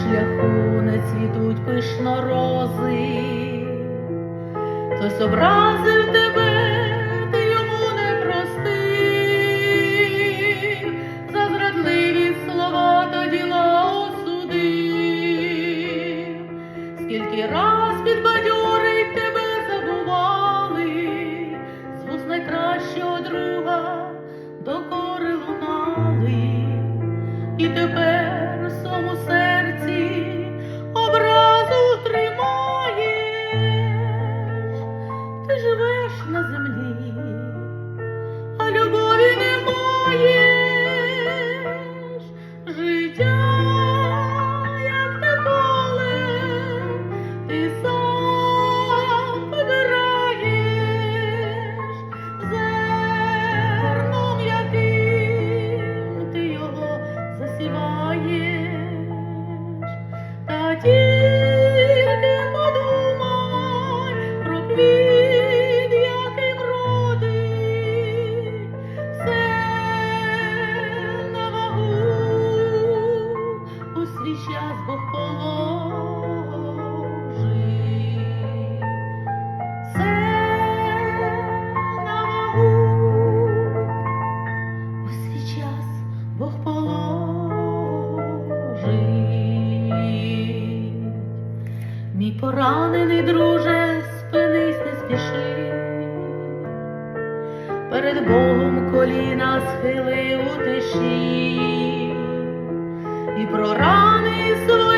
шляху не цвітуть пишно рози, хтось образив тебе, ти йому не простив, за зрадливі слова та діла осудив, скільки раз підбадьорить тебе забували, з вуст найкращого друга докори лунали, і тепер в своєму серці образу тримаєш, ти живеш на землі, тільки подумай про квіт, яким родить, все свій Бог положить. Поранений друже, спинись, не спіши. Перед Богом коліна схили у тиші, і про рани свої